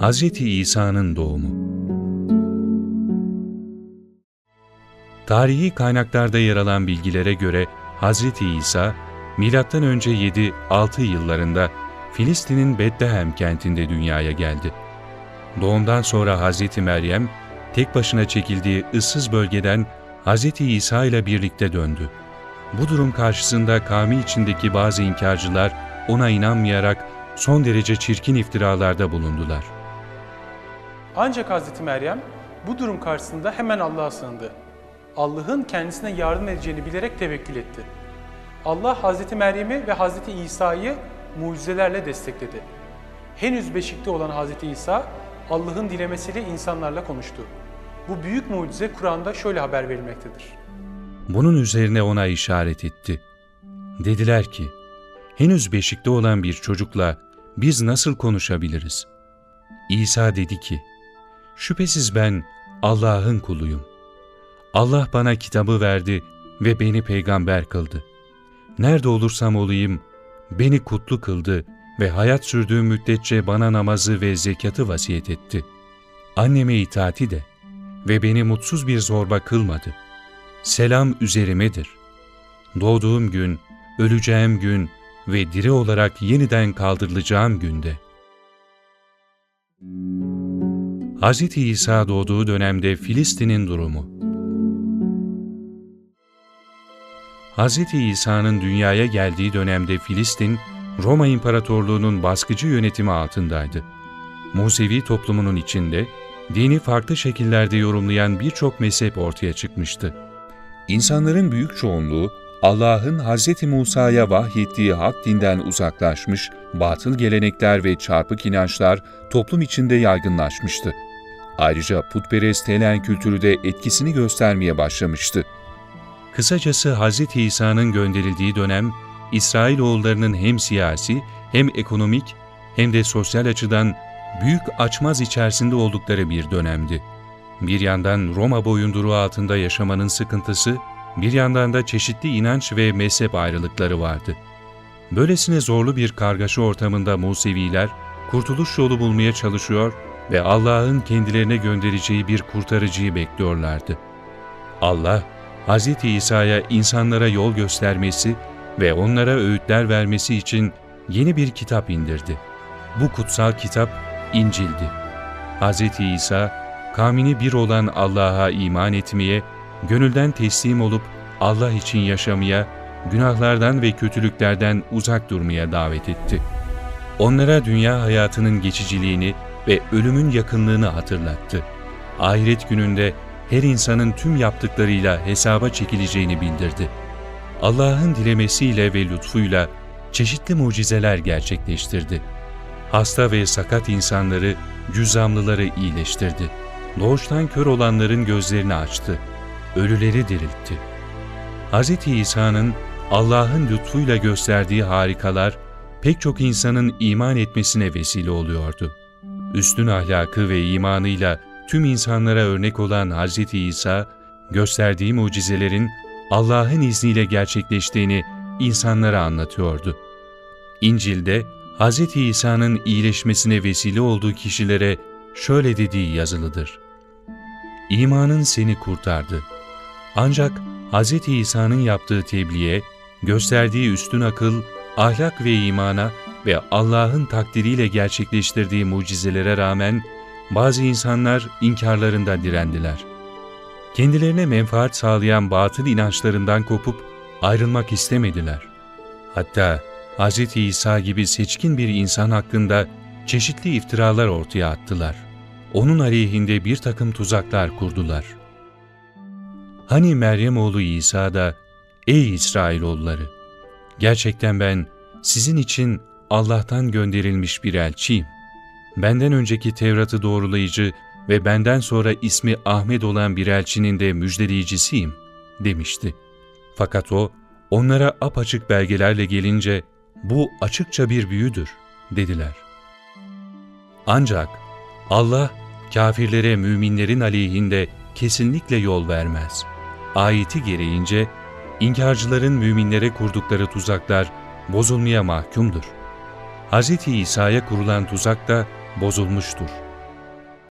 Hz. İsa'nın doğumu Tarihi kaynaklarda yer alan bilgilere göre Hz. İsa, M.Ö. 7-6 yıllarında Filistin'in Betlehem kentinde dünyaya geldi. Doğumdan sonra Hz. Meryem, tek başına çekildiği ıssız bölgeden Hz. İsa ile birlikte döndü. Bu durum karşısında kavmi içindeki bazı inkarcılar ona inanmayarak son derece çirkin iftiralarda bulundular. Ancak Hazreti Meryem bu durum karşısında hemen Allah'a sığındı. Allah'ın kendisine yardım edeceğini bilerek tevekkül etti. Allah Hazreti Meryem'i ve Hazreti İsa'yı mucizelerle destekledi. Henüz beşikte olan Hazreti İsa Allah'ın dilemesiyle insanlarla konuştu. Bu büyük mucize Kur'an'da şöyle haber verilmektedir. Bunun üzerine ona işaret etti. Dediler ki, henüz beşikte olan bir çocukla biz nasıl konuşabiliriz? İsa dedi ki, şüphesiz ben Allah'ın kuluyum. Allah bana kitabı verdi ve beni peygamber kıldı. Nerede olursam olayım, beni kutlu kıldı ve hayat sürdüğüm müddetçe bana namazı ve zekatı vasiyet etti. Anneme itaati de ve beni mutsuz bir zorba kılmadı. Selam üzerimedir. Doğduğum gün, öleceğim gün ve diri olarak yeniden kaldırılacağım günde. Hz. İsa doğduğu dönemde Filistin'in durumu Hz. İsa'nın dünyaya geldiği dönemde Filistin, Roma İmparatorluğu'nun baskıcı yönetimi altındaydı. Musevi toplumunun içinde, dini farklı şekillerde yorumlayan birçok mezhep ortaya çıkmıştı. İnsanların büyük çoğunluğu, Allah'ın Hz. Musa'ya vahyettiği hak dinden uzaklaşmış, batıl gelenekler ve çarpık inançlar toplum içinde yaygınlaşmıştı. Ayrıca putperest Helen kültürü de etkisini göstermeye başlamıştı. Kısacası Hz. İsa'nın gönderildiği dönem, İsrailoğullarının hem siyasi hem ekonomik hem de sosyal açıdan büyük açmaz içerisinde oldukları bir dönemdi. Bir yandan Roma boyunduruğu altında yaşamanın sıkıntısı, bir yandan da çeşitli inanç ve mezhep ayrılıkları vardı. Böylesine zorlu bir kargaşa ortamında Museviler, kurtuluş yolu bulmaya çalışıyor ve Allah'ın kendilerine göndereceği bir kurtarıcıyı bekliyorlardı. Allah, Hz. İsa'ya insanlara yol göstermesi ve onlara öğütler vermesi için yeni bir kitap indirdi. Bu kutsal kitap İncil'di. Hz. İsa, kavmini bir olan Allah'a iman etmeye, gönülden teslim olup Allah için yaşamaya, günahlardan ve kötülüklerden uzak durmaya davet etti. Onlara dünya hayatının geçiciliğini ve ölümün yakınlığını hatırlattı. Ahiret gününde her insanın tüm yaptıklarıyla hesaba çekileceğini bildirdi. Allah'ın dilemesiyle ve lütfuyla çeşitli mucizeler gerçekleştirdi. Hasta ve sakat insanları, cüzamlıları iyileştirdi. Doğuştan kör olanların gözlerini açtı. Ölüleri diriltti. Hz. İsa'nın Allah'ın lütfuyla gösterdiği harikalar pek çok insanın iman etmesine vesile oluyordu. Üstün ahlakı ve imanıyla tüm insanlara örnek olan Hz. İsa, gösterdiği mucizelerin Allah'ın izniyle gerçekleştiğini insanlara anlatıyordu. İncil'de Hz. İsa'nın iyileşmesine vesile olduğu kişilere şöyle dediği yazılıdır. İmanın seni kurtardı. Ancak Hz. İsa'nın yaptığı tebliğe, gösterdiği üstün akıl, ahlak ve imana ve Allah'ın takdiriyle gerçekleştirdiği mucizelere rağmen bazı insanlar inkarlarında direndiler. Kendilerine menfaat sağlayan batıl inançlarından kopup ayrılmak istemediler. Hatta Hz. İsa gibi seçkin bir insan hakkında çeşitli iftiralar ortaya attılar. Onun aleyhinde bir takım tuzaklar kurdular. Hani Meryem oğlu İsa da, ''Ey İsrailoğulları, gerçekten ben sizin için Allah'tan gönderilmiş bir elçiyim. Benden önceki Tevrat'ı doğrulayıcı ve benden sonra ismi Ahmet olan bir elçinin de müjdeleyicisiyim, demişti. Fakat o, onlara apaçık belgelerle gelince, bu açıkça bir büyüdür, dediler. Ancak Allah, kafirlere müminlerin aleyhinde kesinlikle yol vermez. Ayeti gereğince, inkarcıların müminlere kurdukları tuzaklar bozulmaya mahkumdur. Hz. İsa'ya kurulan tuzak da bozulmuştur.